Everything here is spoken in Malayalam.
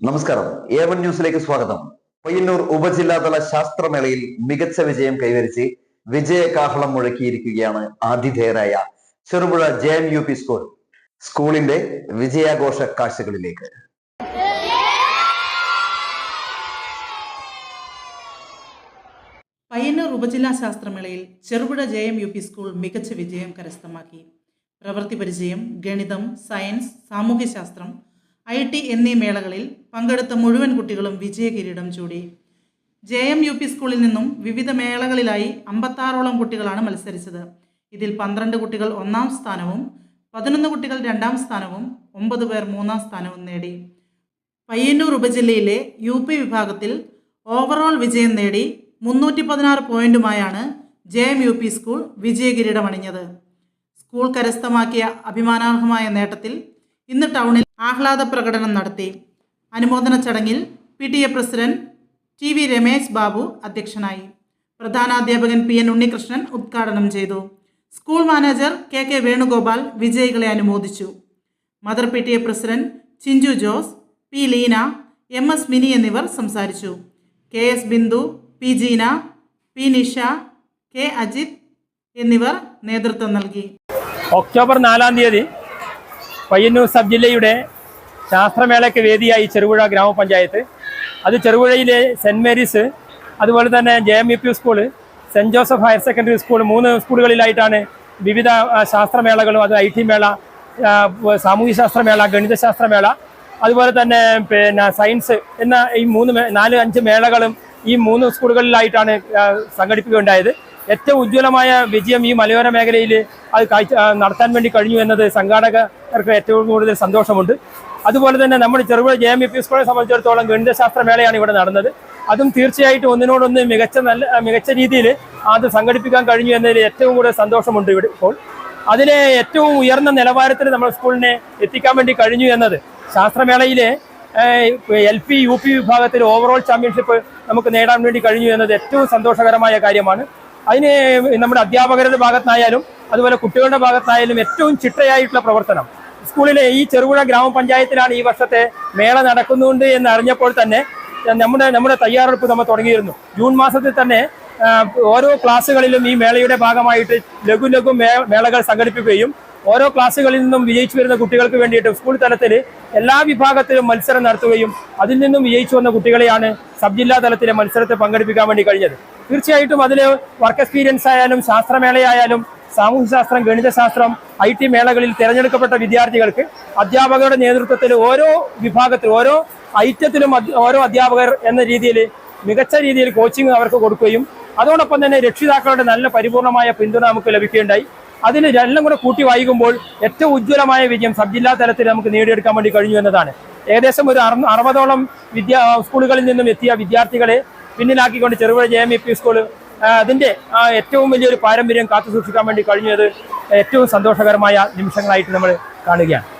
നമസ്കാരം. വൺ ന്യൂസിലേക്ക് സ്വാഗതം. പയ്യന്നൂർ ഉപജില്ലാതല ശാസ്ത്രമേളയിൽ മികച്ച വിജയം കൈവരിച്ച് വിജയകാഹളം മുഴക്കിയിരിക്കുകയാണ് ആതിഥേയരായ Cherupuzha J M U P school സ്കൂളിന്റെ വിജയാഘോഷ കാഴ്ചകളിലേക്ക്. പയ്യന്നൂർ ഉപജില്ലാ ശാസ്ത്രമേളയിൽ Cherupuzha J M U P school മികച്ച വിജയം കരസ്ഥമാക്കി. പ്രവൃത്തി പരിചയം ഗണിതം സയൻസ് സാമൂഹ്യശാസ്ത്രം ഐ ടി എന്നീ മേളകളിൽ പങ്കെടുത്ത മുഴുവൻ കുട്ടികളും വിജയകിരീടം ചൂടി. ജെ എം യു പി സ്കൂളിൽ നിന്നും വിവിധ മേളകളിലായി അമ്പത്താറോളം കുട്ടികളാണ് മത്സരിച്ചത്. ഇതിൽ പന്ത്രണ്ട് കുട്ടികൾ ഒന്നാം സ്ഥാനവും പതിനൊന്ന് കുട്ടികൾ രണ്ടാം സ്ഥാനവും ഒമ്പത് പേർ മൂന്നാം സ്ഥാനവും നേടി. പയ്യന്നൂർ ഉപജില്ലയിലെ യു പി വിഭാഗത്തിൽ ഓവറോൾ വിജയം നേടി മുന്നൂറ്റി പതിനാറ് പോയിന്റുമായാണ് J M U P school വിജയകിരീടമണിഞ്ഞത്. School കരസ്ഥമാക്കിയ അഭിമാനാർഹമായ നേട്ടത്തിൽ ഇന്ന് ടൗണിൽ ആഹ്ലാദ പ്രകടനം നടത്തി. അനുമോദന ചടങ്ങിൽ P T A president T V Ramesh Babu അധ്യക്ഷനായി. പ്രധാനാധ്യാപകൻ പി എൻ ഉണ്ണികൃഷ്ണൻ ഉദ്ഘാടനം ചെയ്തു. School manager K K Venugopal വിജയികളെ അനുമോദിച്ചു. Mother P T A president Chinchu Jose P Leena M S Mini എന്നിവർ സംസാരിച്ചു. K S Bindu P Jeena P Nisha K Ajith എന്നിവർ നേതൃത്വം നൽകി. ഒക്ടോബർ നാലാം തീയതി പയ്യന്നൂർ സബ് ജില്ലയുടെ ശാസ്ത്രമേളയ്ക്ക് വേദിയായി ചെറുപുഴ ഗ്രാമപഞ്ചായത്ത്. അത് ചെറുപുഴയിലെ സെന്റ് മേരീസ് അതുപോലെ തന്നെ J M E P school saint Joseph higher secondary school മൂന്ന് സ്കൂളുകളിലായിട്ടാണ് വിവിധ ശാസ്ത്രമേളകളും അത് ഐ ടി മേള സാമൂഹ്യ ശാസ്ത്രമേള ഗണിതശാസ്ത്രമേള അതുപോലെ തന്നെ പിന്നെ സയൻസ് എന്ന ഈ മൂന്ന് നാല് അഞ്ച് മേളകളും ഈ മൂന്ന് സ്കൂളുകളിലായിട്ടാണ് സംഘടിപ്പിക്കുകയുണ്ടായത്. ഏറ്റവും ഉജ്ജ്വലമായ വിജയം ഈ മലയോര മേഖലയിൽ അത് കാഴ്ച നടത്താൻ വേണ്ടി കഴിഞ്ഞു എന്നത് സംഘാടകർക്ക് ഏറ്റവും കൂടുതൽ സന്തോഷമുണ്ട്. അതുപോലെ തന്നെ നമ്മുടെ Cherupuzha J M E P സ്കൂളിനെ സംബന്ധിച്ചിടത്തോളം ഗണിതശാസ്ത്ര മേളയാണ് ഇവിടെ നടന്നത്. അതും തീർച്ചയായിട്ടും ഒന്നിനോടൊന്ന് മികച്ച നല്ല മികച്ച രീതിയിൽ അത് സംഘടിപ്പിക്കാൻ കഴിഞ്ഞു എന്നതിൽ ഏറ്റവും കൂടുതൽ സന്തോഷമുണ്ട് ഇവിടെ ഇപ്പോൾ. അതിലെ ഏറ്റവും ഉയർന്ന നിലവാരത്തിൽ നമ്മുടെ സ്കൂളിനെ എത്തിക്കാൻ വേണ്ടി കഴിഞ്ഞു എന്നത് ശാസ്ത്രമേളയിലെ എൽ പി യു പി വിഭാഗത്തിൽ ഓവറോൾ ചാമ്പ്യൻഷിപ്പ് നമുക്ക് നേടാൻ വേണ്ടി കഴിഞ്ഞു എന്നത് ഏറ്റവും സന്തോഷകരമായ കാര്യമാണ്. അതിന് നമ്മുടെ അധ്യാപകരുടെ ഭാഗത്തായാലും അതുപോലെ കുട്ടികളുടെ ഭാഗത്തായാലും ഏറ്റവും ചിട്ടയായിട്ടുള്ള പ്രവർത്തനം. സ്കൂളിലെ ഈ ചെറുപുഴ ഗ്രാമപഞ്ചായത്തിലാണ് ഈ വർഷത്തെ മേള നടക്കുന്നുണ്ട് എന്ന് അറിഞ്ഞപ്പോൾ തന്നെ നമ്മുടെ നമ്മുടെ തയ്യാറെടുപ്പ് നമ്മൾ തുടങ്ങിയിരുന്നു. ജൂൺ മാസത്തിൽ തന്നെ ഓരോ ക്ലാസ്സുകളിലും ഈ മേളയുടെ ഭാഗമായിട്ട് ലഘു ലഘു മേളകൾ സംഘടിപ്പിക്കുകയും ഓരോ ക്ലാസ്സുകളിൽ നിന്നും വിജയിച്ചു വരുന്ന കുട്ടികൾക്ക് വേണ്ടിയിട്ട് സ്കൂൾ തലത്തിൽ എല്ലാ വിഭാഗത്തിലും മത്സരം നടത്തുകയും അതിൽ നിന്നും വിജയിച്ചു വന്ന കുട്ടികളെയാണ് സബ് ജില്ലാ തലത്തിലെ മത്സരത്തെ പങ്കെടുപ്പിക്കാൻ വേണ്ടി കഴിഞ്ഞത്. തീർച്ചയായിട്ടും അതിൽ വർക്ക് എക്സ്പീരിയൻസ് ആയാലും ശാസ്ത്രമേളയായാലും സാമൂഹ്യശാസ്ത്രം ഗണിതശാസ്ത്രം ഐ ടി മേളകളിൽ തിരഞ്ഞെടുക്കപ്പെട്ട വിദ്യാർത്ഥികൾക്ക് അധ്യാപകരുടെ നേതൃത്വത്തിൽ ഓരോ വിഭാഗത്തിൽ ഓരോ ഐറ്റത്തിലും ഓരോ അധ്യാപകർ എന്ന രീതിയിൽ മികച്ച രീതിയിൽ കോച്ചിങ് അവർക്ക് കൊടുക്കുകയും അതോടൊപ്പം തന്നെ രക്ഷിതാക്കളുടെ നല്ല പരിപൂർണമായ പിന്തുണ നമുക്ക് ലഭിക്കുകയുണ്ടായി. അതിന് എല്ലാം കൂടെ കൂട്ടി വായിക്കുമ്പോൾ ഏറ്റവും ഉജ്ജ്വലമായ വിജയം സബ് ജില്ലാ തലത്തിൽ നമുക്ക് നേടിയെടുക്കാൻ വേണ്ടി കഴിഞ്ഞു എന്നതാണ്. ഏകദേശം ഒരു അറു- അറുപതോളം വിദ്യാ സ്കൂളുകളിൽ നിന്നും എത്തിയ വിദ്യാർത്ഥികളെ പിന്നിലാക്കിക്കൊണ്ട് Cherupuzha J M E P school അതിന്റെ ഏറ്റവും വലിയൊരു പാരമ്പര്യം കാത്തു സൂക്ഷിക്കാൻ വേണ്ടി കഴിഞ്ഞത് ഏറ്റവും സന്തോഷകരമായ നിമിഷങ്ങളായിട്ട് നമ്മൾ കാണുകയാണ്.